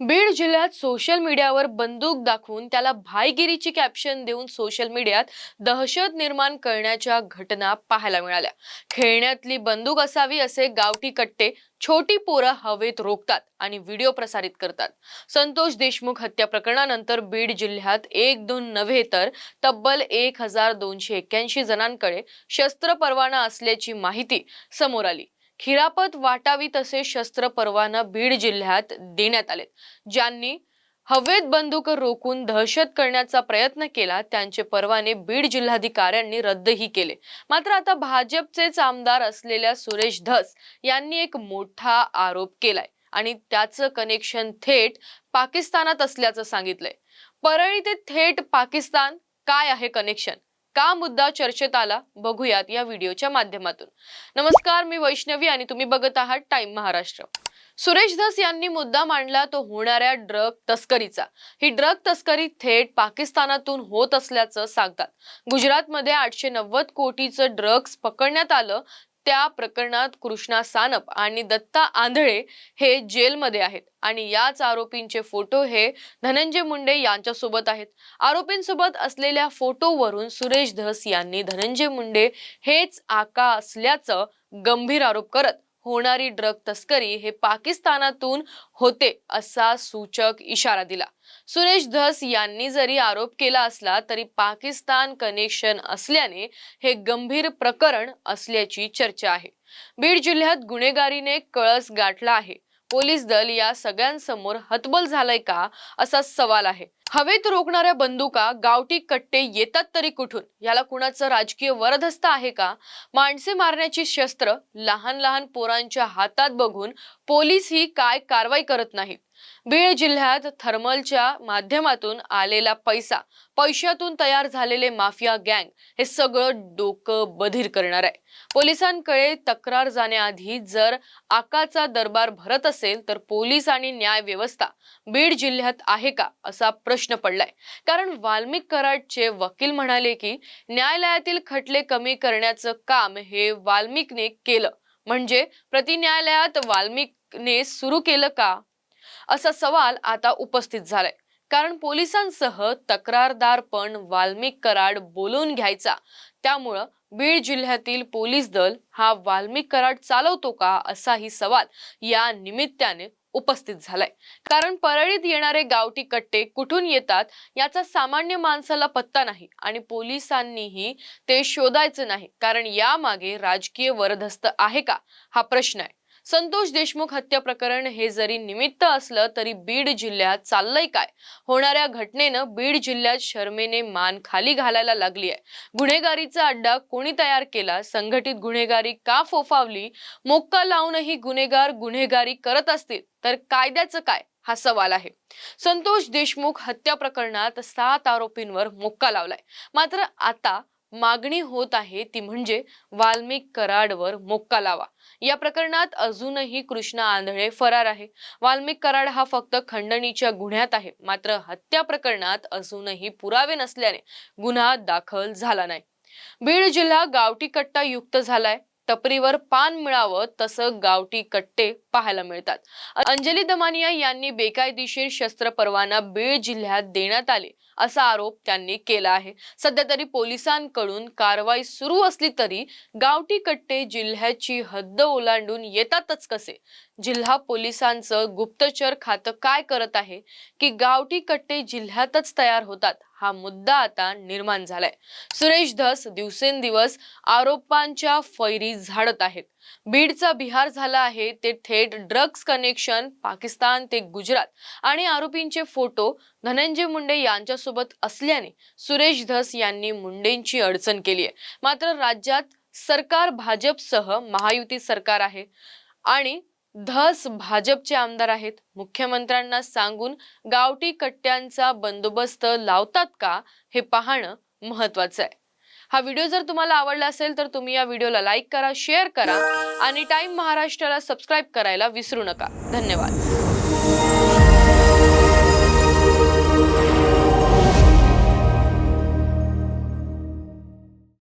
बीड जिल्ह्यात सोशल मीडियावर बंदूक दाखवून त्याला भाईगिरीची कॅप्शन देऊन सोशल मीडियात दहशत निर्माण करण्याच्या घटना पाहायला मिळाल्या. खेळण्यातली बंदूक असावी असे गावठी कट्टे छोटी पोरं हवेत रोखतात आणि व्हिडिओ प्रसारित करतात. संतोष देशमुख हत्या प्रकरणानंतर बीड जिल्ह्यात एक दोन नव्हे तर तब्बल एक हजार दोनशे एक्क्याऐंशी जणांकडे शस्त्र परवाना असल्याची माहिती समोर आली. खिरापत वाटावी तसे शस्त्र परवाना बीड जिल्ह्यात देण्यात आले ज्यांनी हवेत बंदूक रोखून दहशत करण्याचा प्रयत्न केला त्यांचे परवाने बीड जिल्हाधिकाऱ्यांनी रद्दही केले. मात्र आता भाजपचेच आमदार असलेल्या सुरेश धस यांनी एक मोठा आरोप केलाय आणि त्याचं कनेक्शन थेट पाकिस्तानात असल्याचं सांगितलंय. परळी ते थेट पाकिस्तान काय आहे कनेक्शन का मुद्दा चर्चेत आला बघूयात या व्हिडिओच्या माध्यमातून. नमस्कार मी वैष्णवी आणि तुम्ही बघत आहात टाइम महाराष्ट्र. सुरेश धस यांनी मुद्दा मांडला तो होणाऱ्या ड्रग तस्करीचा. ही ड्रग तस्करी थेट पाकिस्तानातून होत असल्याचं सांगतात. गुजरातमध्ये आठशे नव्वद कोटीचं ड्रग्ज पकडण्यात आलं त्या प्रकरणात कृष्णा सानप आणि दत्ता आंधळे हे जेलमध्ये आहेत. आणि याच आरोपींचे फोटो हे धनंजय मुंडे यांच्यासोबत आहेत. आरोपींसोबत असलेल्या फोटोवरून सुरेश धस यांनी धनंजय मुंडे हेच आका असल्याचं गंभीर आरोप करत होणारी ड्रग तस्करी हे पाकिस्तानातून होते असा सूचक इशारा दिला. सुरेश धस यांनी जरी आरोप केला असला तरी पाकिस्तान कनेक्शन असल्याने हे गंभीर प्रकरण असल्याची चर्चा आहे. बीड जिल्ह्यात गुन्हेगारीने कळस गाठला आहे. पोलीस दल या सगळ्यांसमोर हतबल झालंय का असा सवाल आहे. हवेत रोखणाऱ्या बंदुका गावठी कट्टे येतात तरी कुठून? याला कुणाचं राजकीय वरदहस्त आहे का? माणसे मारण्याची शस्त्र लहान लहान पोरांच्या हातात बघून पोलीस ही काय कारवाई करत नाहीत? बीड जिल्ह्यात थर्मलच्या माध्यमातून आलेला पैसा पैशातून तयार झालेले माफिया गँग हे सगळं डोकं बधीर करणार आहे. पोलिसांकडे तक्रार जाण्याआधी जर आकाचा दरबार भरत असेल तर पोलीस आणि न्याय व्यवस्था बीड जिल्ह्यात आहे का असा प्रश्न पडलाय. कारण वाल्मिक कराडचे वकील म्हणाले की न्यायालयातील खटले कमी करण्याचं काम हे वाल्मिकने केलं. म्हणजे प्रति न्यायालयात वाल्मिकने सुरू केलं का? असा सवाल आता उपस्थित झालाय. कारण पोलिसांसह तक्रारदार पण वाल्मिक कराड बोलून घ्यायचा. त्यामुळं बीड जिल्ह्यातील पोलीस दल हा वाल्मिक कराड चालवतो का असाही सवाल या निमित्ताने उपस्थित झालाय. कारण परळीत येणारे गावठी कट्टे कुठून येतात याचा सामान्य माणसाला पत्ता नाही आणि पोलिसांनीही ते शोधायचं नाही. कारण यामागे राजकीय वरदहस्त आहे का? हा प्रश्न आहे. संतोष देशमुख हत्या प्रकरण हे जरी निमित्त असलं तरी बीड जिल्ह्यात चाललंय काय? होणाऱ्या घटनेनं बीड जिल्ह्यात शर्मेने मान खाली घालायला लागली आहे. गुन्हेगारीचा अड्डा कोणी तयार केला? संघटित गुन्हेगारी का फोफावली? मोक्का लावूनही गुन्हेगार गुन्हेगारी करत असतील तर कायद्याचं काय? हा सवाल आहे. संतोष देशमुख हत्या प्रकरणात सात आरोपींवर मोक्का लावलाय. मात्र आता मागणी होत आहे ती म्हणजे वाल्मिक कराडवर मोक्का लावा. या प्रकरणात अजूनही कृष्णा आंधळे फरार आहे. वाल्मिक कराड हा फक्त खंडणीच्या गुन्ह्यात आहे. मात्र हत्या प्रकरणात अजूनही पुरावे नसल्याने गुन्हा दाखल झाला नाही. बीड जिल्हा गावठी कट्टा युक्त झालाय. टपरीवर पान मिळावं तसं गावठी कट्टे पाहायला मिळतात. अंजली दमानिया यांनी बेकायदेशीर शस्त्र परवाना बीड जिल्ह्यात देण्यात आले असा आरोप त्यांनी केला आहे. सध्या तरी पोलिसांकडून कारवाई सुरू असली तरी गावठी कट्टे जिल्ह्याची हद्द ओलांडून येतातच कसे? जिल्हा पोलिसांचं गुप्तचर खातं काय करत आहे? की गावठी कट्टे जिल्ह्यातच तयार होतात? हा मुद्दा आता निर्माण झालाय. सुरेश धस दिवसेंदिवस आरोपांच्या फैरी झाडत आहेत. बीडचा बिहार झाला आहे ते थेट ड्रग्ज कनेक्शन पाकिस्तान ते गुजरात. आणि आरोपींचे फोटो धनंजय मुंडे यांच्यासोबत असल्याने सुरेश धस यांनी मुंडेंची अडचण केली आहे. मात्र राज्यात सरकार भाजपसह महायुती सरकार आहे. आणि धस भाजपचे आमदार आहेत. मुख्यमंत्र्यांना सांगून गावठी कट्ट्यांचा बंदोबस्त लावतात का हे पाहणं महत्वाचं आहे. हा व्हिडिओ जर तुम्हाला आवडला असेल तर तुम्ही या व्हिडिओला लाईक करा शेअर करा आणि टाइम महाराष्ट्राला सबस्क्राईब करायला विसरू नका. धन्यवाद.